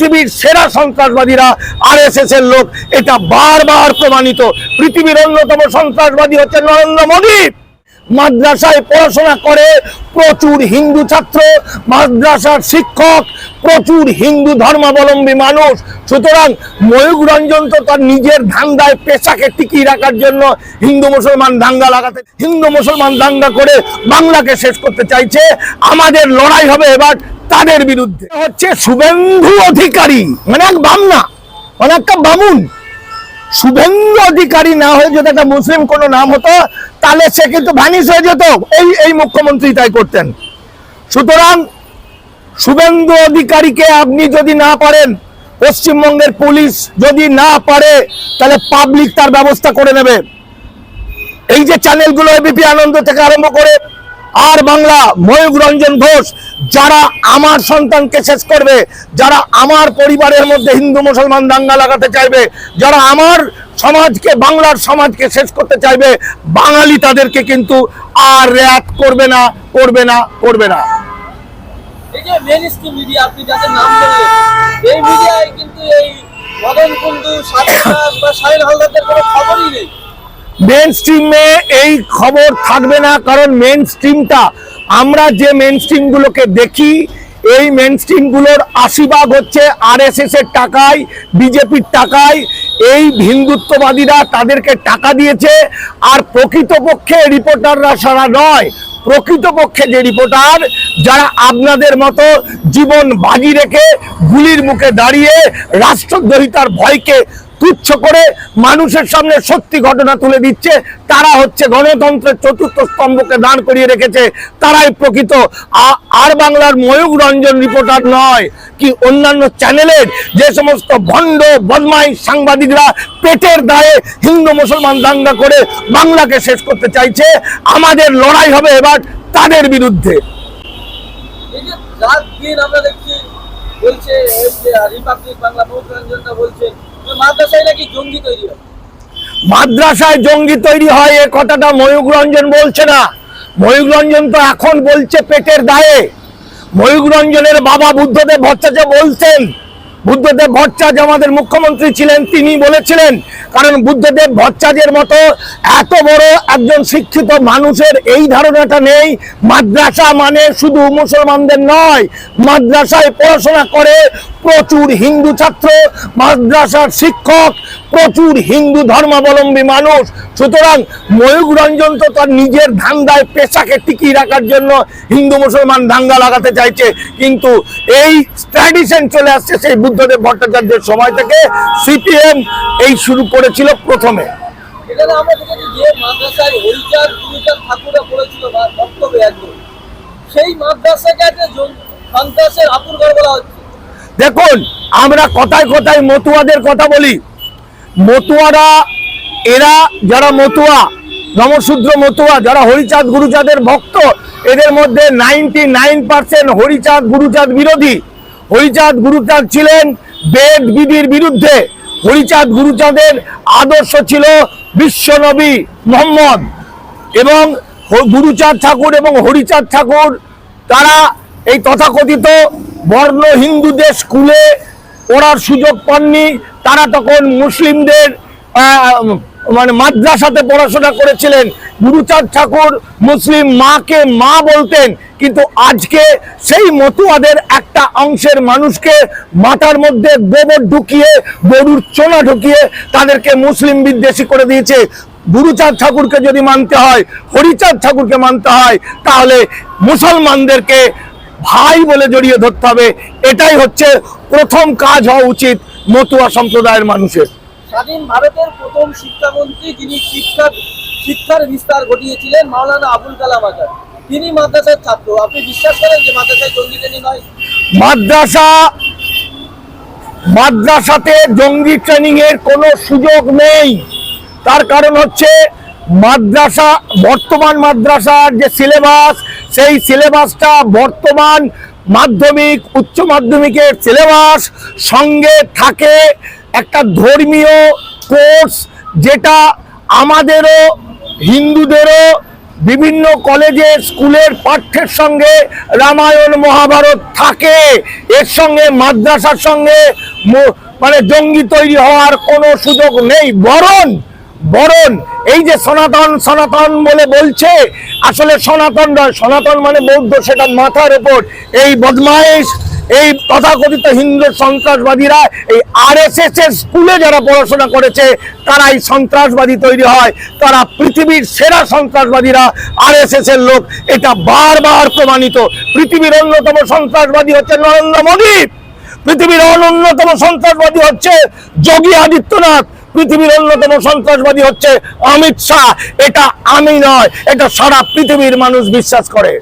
পৃথিবীর সেরা সন্ত্রাসবাদীরা আর এর লোক, এটা বারবার প্রমাণিত। পৃথিবীর অন্যতম সন্ত্রাসবাদী হচ্ছে নরেন্দ্র মোদী। মাদ্রাসায় পড়াশোনা করে প্রচুর হিন্দু ছাত্র, মাদ্রাসার শিক্ষক, প্রচুর হিন্দু ধর্মাবলম্বী মানুষ। সুতরাং ময়ূক রঞ্জন তো তার নিজের ধান্দায় পেশাকে টিকিয়ে রাখার জন্য হিন্দু মুসলমান দাঙ্গা লাগাতে, হিন্দু মুসলমান দাঙ্গা করে বাংলাকে শেষ করতে চাইছে। আমাদের লড়াই হবে এবার তাদের বিরুদ্ধে। হচ্ছে শুভেন্দু অধিকারী। মানে এক বামনা মানে একটা বামুন। শুভেন্দু অধিকারী না হয়ে যদি একটা মুসলিম কোনো নাম হতো তাহলে সে কিন্তু ভ্যানিস হয়ে যেত। এই এই মুখ্যমন্ত্রী তাই করতেন। সুতরাং শুভেন্দু অধিকারীকে আপনি যদি না পারেন, পশ্চিমবঙ্গের পুলিশ যদি না পারে, তাহলে পাবলিক তার ব্যবস্থা করে নেবে। এই যে চ্যানেলগুলো এবিপি আনন্দ থেকে আরম্ভ করে, আর বাংলা ময়ূক রঞ্জন ঘোষ, যারা আমার সন্তানকে শেষ করবে, যারা আমার পরিবারের মধ্যে হিন্দু মুসলমান দাঙ্গা লাগাতে চাইবে, যারা আমার সমাজকে বাংলার সমাজকে শেষ করতে চাইবে বাঙালি তাদেরকে কিন্তু আর রেয়াত করবে না করবে না করবে না। এই যে মেন স্ট্রিম মিডিয়া আপনি যাদের নাম বললেন এই মিডিয়ায় কিন্তু এই মদন কুন্ডু বা সাহিল হালদারদের কোনো খবরই নেই। মেন স্ট্রিমে এই খবর থাকবে না কারণ মেন স্ট্রিমটা আমরা যে মেন স্ট্রিমগুলোকে দেখি এই মেন স্ট্রিমগুলোর আশীর্বাদ হচ্ছে আরএসএস এর টাকায় বিজেপির টাকায় এই হিন্দুত্ববাদীরা তাদেরকে টাকা দিয়েছে, আর প্রকৃতপক্ষে রিপোর্টাররা সারা নয়। প্রকৃতপক্ষে যে রিপোর্টার, যারা আপনাদের মতো জীবন বাজি রেখে গুলির মুখে দাঁড়িয়ে রাষ্ট্রদ্রোহিতার ভয়কে তুচ্ছ করে মানুষের সামনে সত্যি ঘটনা তুলে দিচ্ছে, তারা হচ্ছে গণতন্ত্রের চতুর্থ স্তম্ভকে দাঁড় করিয়ে রেখেছে। তারাই প্রকৃত। আর বাংলার ময়ূক রঞ্জন রিপোর্টার নয়। কি অন্যান্য চ্যানেলের যে সমস্ত ভণ্ড বদমাই সাংবাদিকরা পেটের দায়ে হিন্দু মুসলমান দাঙ্গা করে বাংলাকে শেষ করতে চাইছে আমাদের লড়াই হবে এবার তাদের বিরুদ্ধে। রাত দিন আমরা দেখছি বলছে এই যে রিপাবলিক বাংলা মৌকরঞ্জনটা বলছে মাদ্রাসায় নাকি জঙ্গি তৈরি হয়। মাদ্রাসায় জঙ্গি তৈরি হয় এ কথাটা ময়ূক রঞ্জন বলছে না। ময়ূক রঞ্জন তো এখন বলছে পেটের দায়ে ময়ূক রঞ্জনের বাবা বুদ্ধদেব ভট্টাচার্য বলতেন বুদ্ধদেব ভট্টাচার্য আমাদের মুখ্যমন্ত্রী ছিলেন, তিনি বলেছিলেন, কারণ বুদ্ধদেব ভট্টাচার্যের মতো এত বড় একজন শিক্ষিত মানুষের এই ধারণাটা নেই, মাদ্রাসা মানে শুধু মুসলমানদের নয়, মাদ্রাসায় পড়াশোনা করে প্রচুর হিন্দু ছাত্র, মাদ্রাসার শিক্ষক, প্রচুর হিন্দু ধর্মাবলম্বী মানুষ। সুতরাং ময়ূক রঞ্জন তো তার নিজের ধান্দায় পেশাকে টিকিয়ে রাখার জন্য হিন্দু মুসলমান দাঙ্গা লাগাতে চাইছে, কিন্তু এই ট্র্যাডিশন চলে আসছে সেই বুদ্ধদেব ভট্টাচার্যের সময় থেকে সিপিএম এই শুরু করেছিল প্রথমে। সেই মাদ্রাসাকে আতুর বলা হচ্ছে। দেখুন আমরা কথায় কথায় মতুয়াদের কথা বলি। মতুয়ারা এরা যারা মতুয়া নমশূদ্র মতুয়া যারা হরিচাঁদ গুরুচাঁদের ভক্ত এদের মধ্যে ninety nine percent Harichand Guruchand বিরোধী। হরিচাঁদ গুরুচাঁদ ছিলেন বেদ বিধির বিরুদ্ধে। হরিচাঁদ গুরুচাঁদের আদর্শ ছিল বিশ্বনবী মোহাম্মদ। এবং গুরুচাঁদ ঠাকুর এবং হরিচাঁদ ঠাকুর, তারা এই তথাকথিত বর্ণ হিন্দুদের স্কুলে পড়ার সুযোগ পাননি। তারা তখন মুসলিমদের মানে মাদ্রাসাতে পড়াশোনা করেছিলেন গুরুচাঁদ ঠাকুর, মুসলিম মাকে মা বলতেন, কিন্তু আজকে সেই মতুয়াদের একটা অংশের মানুষকে মাথার মধ্যে গোবর ঢুকিয়ে, গরুর চোনা ঢুকিয়ে তাদেরকে মুসলিম বিদ্বেষী করে দিয়েছে। গুরুচাঁদ ঠাকুরকে যদি মানতে হয়, হরিচাঁদ ঠাকুরকে মানতে হয়, তাহলে মুসলমানদেরকে ভাই বলে জড়িয়ে ধরতে হবে। এটাই হচ্ছে প্রথম কাজ হওয়া উচিত মতুয়া সম্প্রদায়ের মানুষের। স্বাধীন ভারতের প্রথম শিক্ষামন্ত্রী যিনি শিক্ষা শিক্ষার বিস্তার ঘটিয়েছিলেন মাওলানা আবুল কালাম আজাদ। তিনি মাদ্রাসার ছাত্র। আপনি বিশ্বাস করেন যে মাদ্রাসায় জঙ্গি ট্রেনিং হয় মাদ্রাসা, মাদ্রাসাতে জঙ্গি ট্রেনিং এর কোনো সুযোগ নেই। তার কারণ হচ্ছে মাদ্রাসা, বর্তমান মাদ্রাসার যে সিলেবাস, সেই সিলেবাসটা বর্তমান মাধ্যমিক, উচ্চ মাধ্যমিকের সিলেবাস সঙ্গে থাকে একটা ধর্মীয় কোর্স যেটা আমাদেরও, হিন্দুদেরও, বিভিন্ন কলেজে স্কুলের পাঠ্যের সঙ্গে রামায়ণ, মহাভারত থাকে। এর সঙ্গে মাদ্রাসার সঙ্গে মানে জঙ্গি তৈরি হওয়ার কোনো সুযোগ নেই। বরণ বরণ, এই যে সনাতন সনাতন বলে বলছে, আসলে সনাতন নয়। সনাতন মানে বৌদ্ধ, সেটা মাথার উপর। এই বদমাইশ এই তথাকথিত হিন্দু সন্ত্রাসবাদীরা, এই আর এস এস এর স্কুলে যারা পড়াশোনা করেছে, তারাই সন্ত্রাসবাদী তৈরি হয়। তারা পৃথিবীর সেরা সন্ত্রাসবাদীরা আর এস এস এর লোক। এটা বারবার প্রমাণিত। পৃথিবীর অন্যতম সন্ত্রাসবাদী হচ্ছে নরেন্দ্র মোদী। পৃথিবীর অন্যতম সন্ত্রাসবাদী হচ্ছে যোগী আদিত্যনাথ। পৃথিবীর অন্যতম সন্ত্রাসবাদী হচ্ছে অমিত শাহ। এটা আমি নয়, এটা সারা পৃথিবীর মানুষ বিশ্বাস করে।